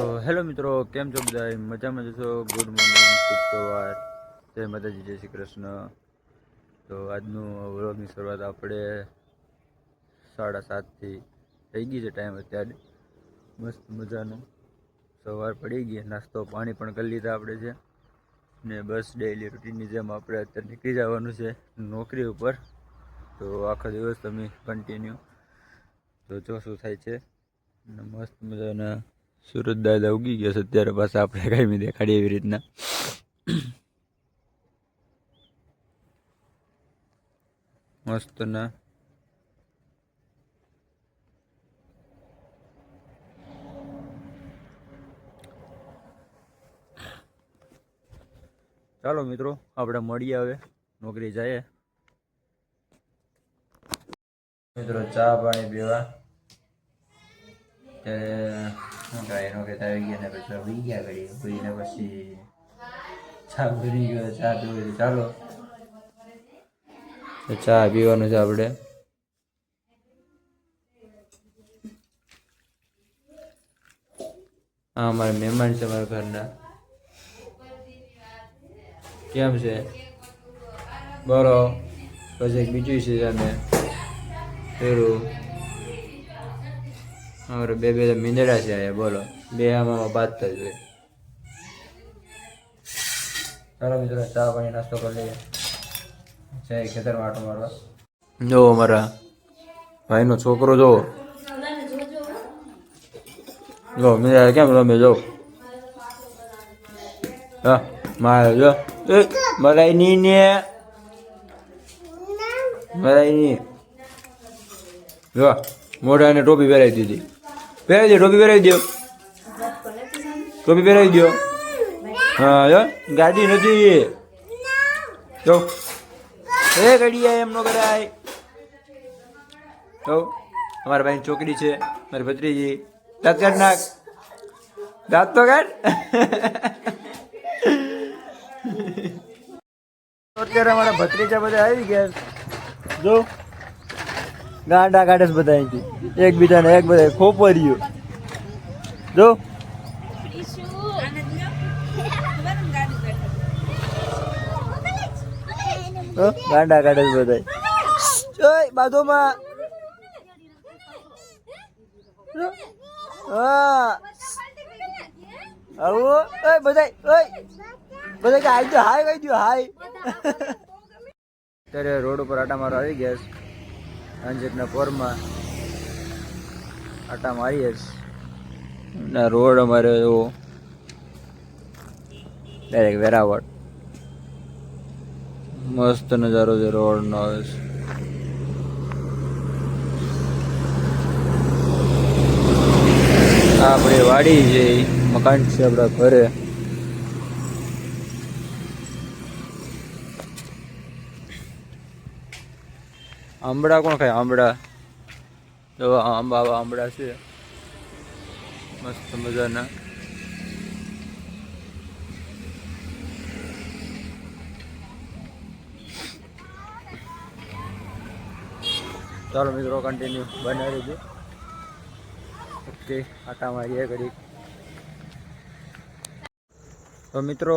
Hello મિત્રો, કેમ છો બધા મજામાં જશો ગુડ મોર્નિંગ, શુભ જય માતાજી, જય શ્રી કૃષ્ણ. તો આજનું વ્લોગની શરૂઆત આપણે સાડા સાતથી થઈ ગઈ છે ટાઈમ અત્યારે. મસ્ત મજાનું. સવાર પડી ગઈ, નાસ્તો, પાણી પણ કરી લીધા આપણે છે. ને બસ ડેઈલી રૂટીનની જેમ આપણે અત્યારે નીકળી જવાનું છે નોકરી ઉપર. તો આખો દિવસ તમે કન્ટિન્યુ તો જો શું થાય છે. મસ્ત મજાના સુરત દાદા ઉગી ગયા છે, અત્યારે પાછા આપણે કાંઈ દેખાડીએ એવી રીતના. મસ્ત ના ચાલો મિત્રો, આપણે મળીએ હવે. નોકરી જઈએ. મિત્રો, ચા પાણી પીવા. ત્યારે શું આવી ગયા પછી આવી ગયા ઘડી ઉઈને પછી ચા ભરી ગયો, ચા પીવી ચાલો. ચા પીવાનું છે આપણે. હા અમારા મહેમાન છે અમારા ઘરના. કેમ છે? બરો પછી બીજું છે અમે? પેલું અમારે બે તો મીંદડા છે અહીંયા, બોલો. બે આમાં બાદ થઈ હોય ચાલો મિત્રો, ચા પાણી નાસ્તો કરી લઈએ. જય ખેતર આટો મારવા. જો અમારા ભાઈનો છોકરો જો જો મીંદડા કેમ રમે જો હા, મારે જો મરાઈ ની ને. મરાઈ ની. જો મોઢાને ટોપી પહેરાવી દીધી. પહેરાવી દો, ટોપી પહેરાવી દો. ટોપી પહેરાવી દો. હા જો ગાડી નથી. જો. એ ગડિયા એમ નો કરાય. તો અમારા ભાઈ છોકરી છે, મારી ભત્રીજી. દાંત કાઢ નાખ. દાંત તો કાઢ. અત્યારે અમારા ભત્રીજા બધા આવી ગયા જો. ગાંડા કાઢે છે બધા અહીંથી. એકબીજાને એક બધા ખોપરીઓ. જો. ગાંડા કાઢે છે બધા બાજુમાં. હા. બધા બધા હાઈ કહી દો હાય ત્યારે રોડ ઉપર આટા મારો આવી ગયા છે પોરમાં આટા મારીએ ના રોડ અમારે એવો ડાયરેક્ટ વેરાવળ. મસ્ત નજારો છે રોડનો આવે છે આપણી વાડી છે, મકાન છે આપણા ઘરે. આંબળા કોણ ખાય? આંબળા. તો આંબા આંબળા છે. મસ્ત મજાના. ચાલો મિત્રો કન્ટિન્યુ બનાવી દીધું ઓકે, આટા મારીએ ઘડી તો મિત્રો,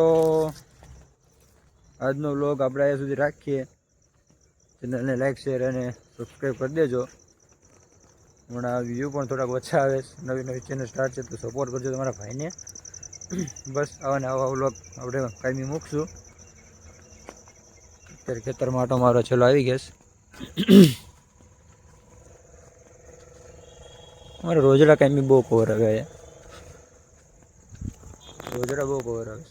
આજનો વ્લોગ આપણે અહીંયા સુધી રાખીએ. ચેનલને લાઈક શેર અને સબસ્ક્રાઈબ કરી દેજો. હમણાં વ્યૂ પણ થોડાક ઓછા આવે નવી નવી ચેનલ સ્ટાર્ટ છે તો સપોર્ટ કરજો તમારા ભાઈને. બસ આવા ને આવા વ્લોગ આપણે કાયમી મૂકશું. અત્યારે ખેતરમાં આટો મારો છેલ્લો આવી ગયો અમારે રોજડા કાયમી બહુ કવર આવે રોજડા બહુ કવર આવે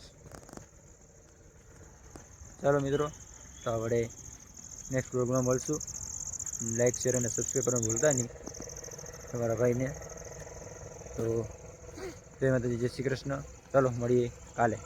ચાલો મિત્રો, તો આપણે નેક્સ્ટ પ્રોગ્રામ મળશું લાઇક શેર અને સબસ્ક્રાઈબ કરવાનું ભૂલતા નહીં તમારા ભાઈને તો જય માતાજી જય શ્રી કૃષ્ણ ચાલો મળીએ કાલે